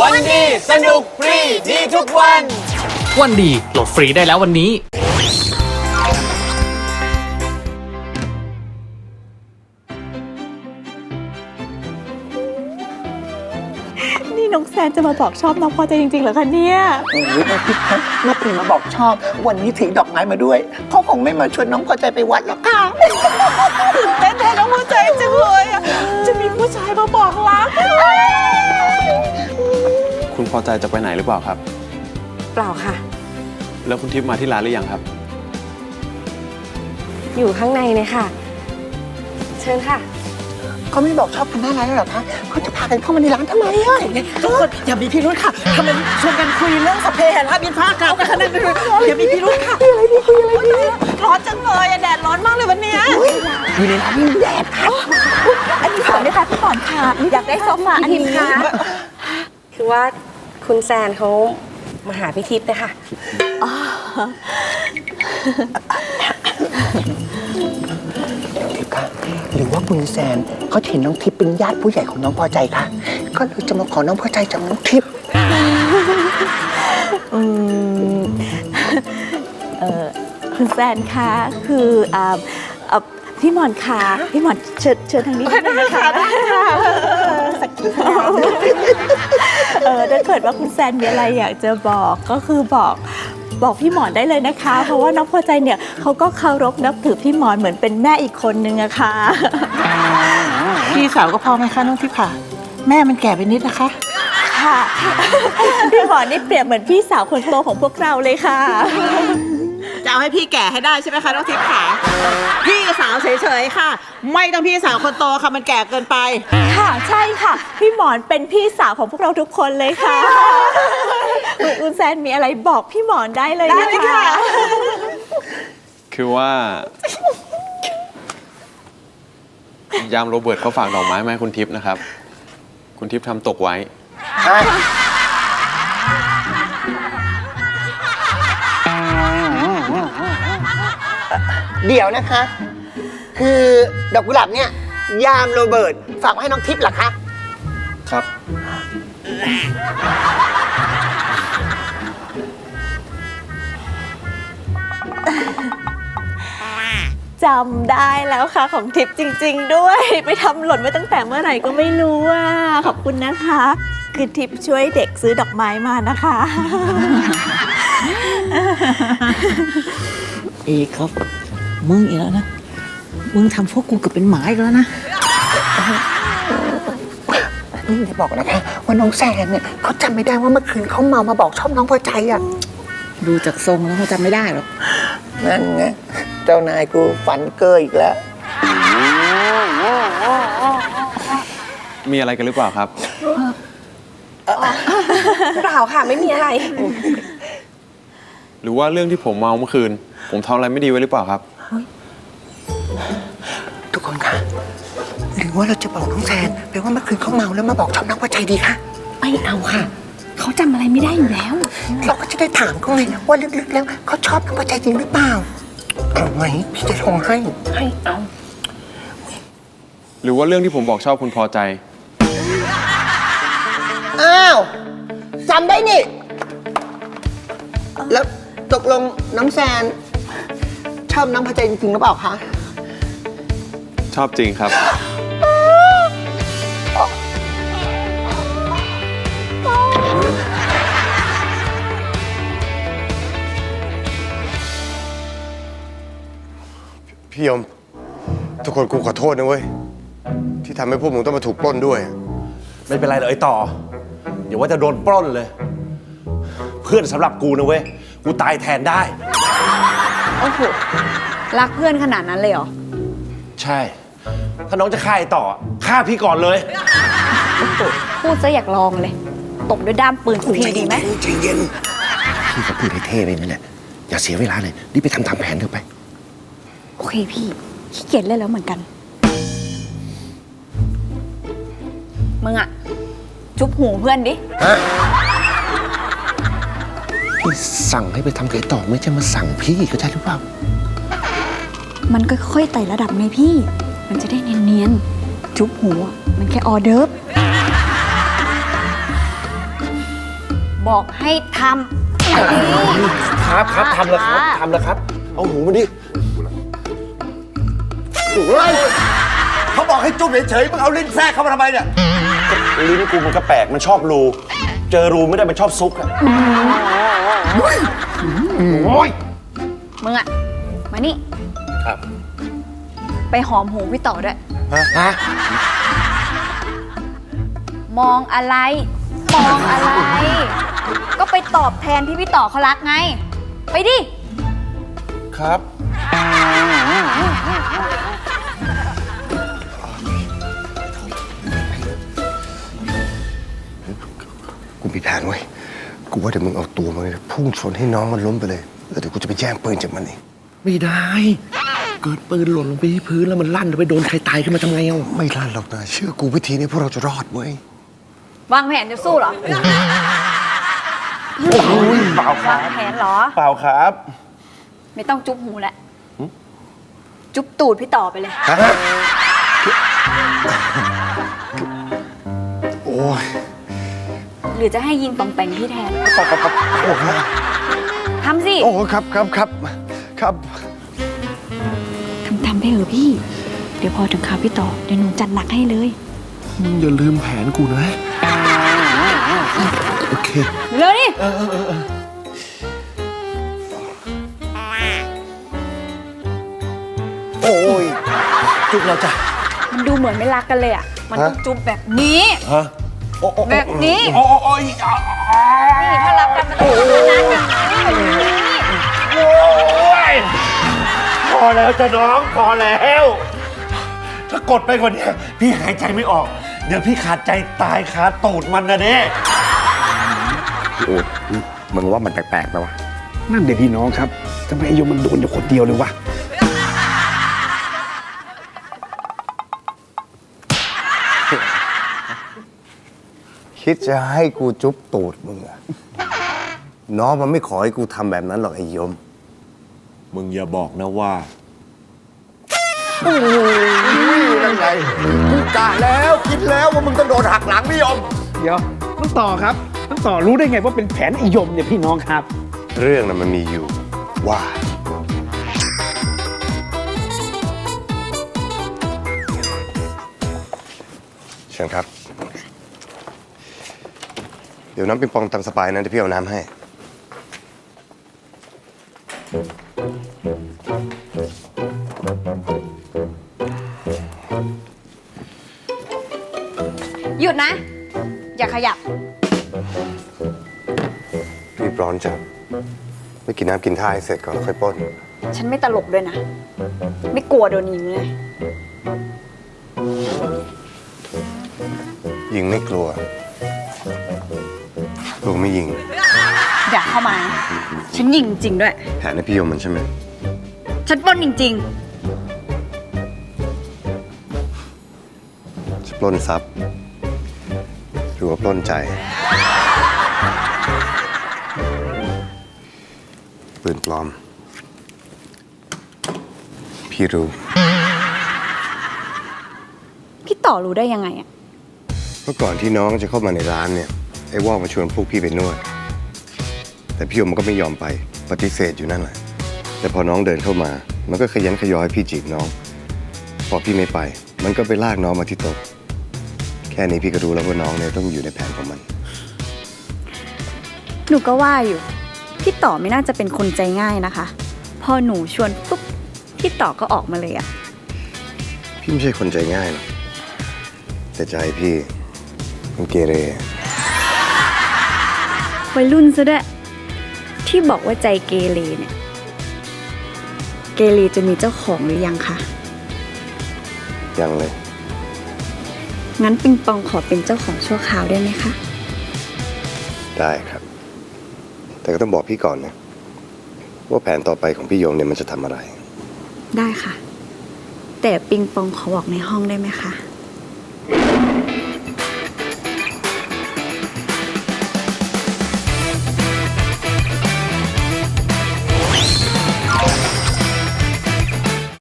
วันดีสนุกฟรีดีทุกวัน วันดีโหลดฟรีได้แล้ววันนี้ นี่น้องแซนจะมาบอกชอบน้องพอใจจริงๆเหรอคะเนี่ย โอ้ยน้องทิพย์คะแม่ถึงมาบอกชอบ วันนี้ถือดอกไม้มาด้วย เขาคงไม่มาชวนน้องพอใจไปวัดหรอกค่ะ ตื่นเต้นแทนน้องพอใจจังเลยอะจะมีผู้ชายมาบอกรักคุณ พอใจจะไปไหนหรือเปล่าครับ เปล่าค่ะ แล้วคุณทิพย์มาที่ร้านหรือยังครับ อยู่ข้างในเลยค่ะ เชิญค่ะ เขาไม่บอกชอบกันหน้าร้านแล้วเหรอคะเขาจะพากันเข้ามาในร้านทำไมอะทุกคนอย่ามีพิรุธค่ะทำไมชวนกันคุยเรื่องสพเปเหระบินฟ้าอากาศกันขนาดนี้อย่ามีพิรุธค่ะร้อนจังเลยอะแดดร้อนมากเลยวันเนี้ยอยู่ในร้านนี่แดดค่ะอันนี้สวยไหมคะพี่ก่อนค่ะ อยากได้โซฟาอันนี้พี่ทิพย์คะคือว่า คุณแซนเขามาหาพี่ทิพย์เลยค่ะทิพย์คะหรือว่าคุณแซนเขาเห็นน้องทิพย์เป็นญาติผู้ใหญ่ของน้องพอใจคะก็เลยจะมาขอน้องพอใจจากน้องทิพย์อืมเออคุณแซนคะคืออ่าเอ่อ พี่หมอนคะพี่หมอนเชิญเชิญทางนี้ได้ค่ะได้ค่ะสักทีเออถ้าเกิดว่าคุณแซนมีอะไรอยากจะบอกก็คือบอกบอกพี่หมอนได้เลยนะคะ เพราะว่าน้องพอใจเนี่ยเขาก็เคารพนับถือพี่หมอนเหมือนเป็นแม่อีกคนนึงอะค่ะพี่สาวก็พอไหมคะน้องทิพย์ค่ะแม่มันแก่ไปนิดนะคะค่ะพี่หมอนนี่เปรียบเหมือนพี่สาวคนโตของพวกเราเลยค่ะ จะเอาให้พี่แก่ให้ได้ใช่ไหมคะน้องทิพย์ค่ะพี่สาวเฉยๆค่ะ ไม่ต้องพี่สาวคนโตค่ะมันแก่เกินไป ค่ะใช่ค่ะ พี่หมอนเป็นพี่สาวของพวกเราทุกคนเลยค่ะคุณอุนแซนมีอะไรบอกพี่หมอนได้เลยได้นะเลยคะค่ะ คือว่า ยามโรเบิร์ตเขาฝากดอกไม้มาให้คุณทิพย์นะครับ คุณทิพย์ทำตกไว้ เดี๋ยวนะคะ คือดอกกุหลาบเนี่ย ยามโรเบิร์ตฝากมาให้น้องทิพย์เหรอคะ ครับ จำได้แล้วค่ะของทิปจริง ๆ ด้วย ไปทำหล่นไว้ตั้งแต่เมื่อไหร่ก็ไม่รู้อะขอบคุณนะคะ คือทิปช่วยเด็กซื้อดอกไม้มานะคะ เอกครับ มึงอีกแล้วนะ มึงทำพวกกูเกับเป็นหมาอีกแล้วนะนี่จะบอกนะคะว่าน้องแซนเนี่ยเขาจำไม่ได้ว่าเมื่อคืนเขาเมามาบอกชอบน้องพอใจอะ ดูจากทรงแล้วเขาจำไม่ได้หรอก นั่นไงเจ้านายกูฝันเกออีกแล้ว มีอะไรกันหรือเปล่าครับ เปล่าค่ะไม่มีอะไร หรือว่าเรื่องที่ผมเมาเมื่อคืน ผมทำอะไรไม่ดีไว้หรือเปล่าครับ ทุกคนคะหรือว่าเราจะบอกน้องแซนไปว่าเมื่อคืนเขาเมาแล้วมาบอกชอบน้องพอใจดีคะไม่เอาค่ะ เขาจำอะไรไม่ได้อยู่แล้ว เราก็จะได้ถามเขาไงว่าลึกๆแล้วเขาชอบน้องพอใจจริงหรือเปล่าเอาไหมพี่จะชงให้ให้เอาหรือว่าเรื่องที่ผมบอกชอบคุณพอใจ อ้าวจำได้นี่ แล้วตกลงน้องแซน ชอบน้องพอใจจริงๆหรือเปล่าคะ ชอบจริงครับ พี่ยม ทุกคนกูขอโทษนะเว้ย ที่ทำให้พวกมึงต้องมาถูกปล้นด้วย ไม่เป็นไรเลยไอ้ต่ออย่าว่าจะโดนปล้นเลย เพื่อนสำหรับกูนะเว้ย กูตายแทนได้ โอ้โห รักเพื่อนขนาดนั้นเลยเหรอ ใช่ ถ้าน้องจะฆ่าไอ้ต่อฆ่าพี่ก่อนเลย พูดซะอยากลองเลย ตบด้วยด้ามปืนสักทีดีไหมใจเย็นพี่ก็พูดให้เท่ไปนั่นแหละอย่าเสียเวลาเลยรีบไปทำตามแผนเถอะไป โอเคพี่ขี้เกียจเล่นแล้วเหมือนกัน มึงอะจุ๊บหูเพื่อนดิ พี่สั่งให้ไปทำไก่ต่อไม่ใช่มาสั่งพี่เข้าใจหรือเปล่า มันก็ค่อยๆไต่ระดับไงพี่ มันจะได้เนียนๆจุ๊บหูอะมันแค่ออเดิร์ฟบอกให้ทำครับครับทำแล้วครับทำแล้วครับ เอาหูมาดิเฮ้ยเขาบอกให้จุ๊บเฉยๆมึงเอาลิ้นแทรกเข้ามาทำไมเนี่ยลิ้นกูมันก็แปลกมันชอบรู เจอรูไม่ได้มันชอบซุกอะมึงอะมานี่ครับ ไปหอมหูพี่ต่อด้วย ฮะมองอะไร มองอะไร ก็ไปตอบแทนที่พี่ต่อเขารักไง ไปดิ ครับ กูมีแผนไว้ยกูว่าเดี๋ยวมึงเอาตัวมันพุ่งชนให้น้องมันล้มไปเลย แล้วเดี๋ยวกูจะไปแย่งปืนจากมันเองไม่ได้ เกิดปืนหล่นลงไปที่พื้นแล้วมันลั่นไปโดนใครตายขึ้นมาทำไงเอาไม่ลั่นหรอกนะเชื่อกูวิธีนี้พวกเราจะรอดเว้ยวางแผนจะสู้เหรอเปล่าครัวาบงแผนเหรอ เปล่าครับ ไม่ต้องจุ๊บหูแล้วจุ๊บตูดพี่ต่อไปเลย โอ้ยหรือจะให้ยิงปองแปงพี่แทนโอ้ครับทำสิ โอ้ครับครับครับครับทำทำ ไปเถอะพี่ เดี๋ยวพอถึงคราวพี่ต่อเดี๋ยวหนูจัดหนักให้เลย มึงอย่าลืมแผนกูนะ โอเค เร็วนี่โอ้ย จุกแล้วจ้ะ มันดูเหมือนไม่รักกันเลยอะ มันต้องฮะจุ๊บแบบนี้ ฮะโอ้โอ้แบบนี้โอ้โอ้โอ้ย นี่ถ้ารักกันมันต้องจุ๊บนั้นอย่างนี้ แล้วจ้ะน้องพอแล้ว ถ้ากดไปกว่านี้พี่หายใจไม่ออก เดี๋ยวพี่ขาดใจตายคาตูดมันนะเนี่ยโอ้ยมึงว่ามันแปลกๆไหมวะนั่นเด็กพี่น้องครับทำไมไอ้โยมมันโดนอยู่คนเดียวเลยวะคิดจะให้กูจุ๊บตูดมึงอะน้องมันไม่ขอให้กูทำแบบนั้นหรอกไอ้ยม มึงอย่าบอกนะว่า นั่นไงกูกะแล้วคิดแล้วว่ามึงต้องโดนหักหลังไม่ยอมเดี๋ยวต้องต่อครับต้องต่อรู้ได้ไงว่าเป็นแผนไอ้โยมเนี่ยพี่น้องครับ เรื่องนั้นมันมีอยู่ว่า เชิญครับ เดี๋ยวน้ำปิงปองตามสบายนะเดี๋ยวพี่เอาน้ำให้ ขยับ รีบร้อนจังไม่กินน้ำกินท่าให้เสร็จก่อนแล้วค่อยปล้น ฉันไม่ตลกด้วยนะ ไม่กลัวโดนยิงเลย ยิงไม่กลัวกลัวไม่ยิง อย่าเข้ามา ฉันยิงจริงด้วย แผนให้พี่ยมมันใช่ไหม ฉันปล้นจริง จะปล้นทรัพย์ หรือว่าปล้นใจ ปืนปลอม พี่รู้ๆพี่ต่อรู้ได้ยังไงอะเมื่อก่อนที่น้องจะเข้ามาในร้านเนี่ย ไอ้ว่องมาชวนพวกพี่ไปนวด แต่พี่ยมมันก็ไม่ยอมไปปฏิเสธอยู่นั่นแหละ แต่พอน้องเดินเข้ามา มันก็ขยันขยอให้พี่จีบน้อง พอพี่ไม่ไป มันก็ไปลากน้องมาที่โต๊ะ แค่นี้พี่ก็รู้แล้วว่าน้องเนี่ยต้องอยู่ในแผนของมัน หนูก็ว่าอยู่ พี่ต่อไม่น่าจะเป็นคนใจง่ายนะคะ พอหนูชวนปุ๊บพี่ต่อก็ออกมาเลยอะพี่ไม่ใช่คนใจง่ายหรอกแต่ใจพี่มันเกเรวัยรุ่นซะด้วยที่บอกว่าใจเกเรเนี่ย เกเรจะมีเจ้าของหรือยังคะ ยังเลย งั้นปิงปองขอเป็นเจ้าของชั่วคราวได้ไหมคะ ได้ครับ แต่ก็ต้องบอกพี่ก่อนนะ ว่าแผนต่อไปของพี่โยมเนี่ยมันจะทำอะไร ได้ค่ะ แต่ปิงปองขอบอกในห้องได้ไหมคะ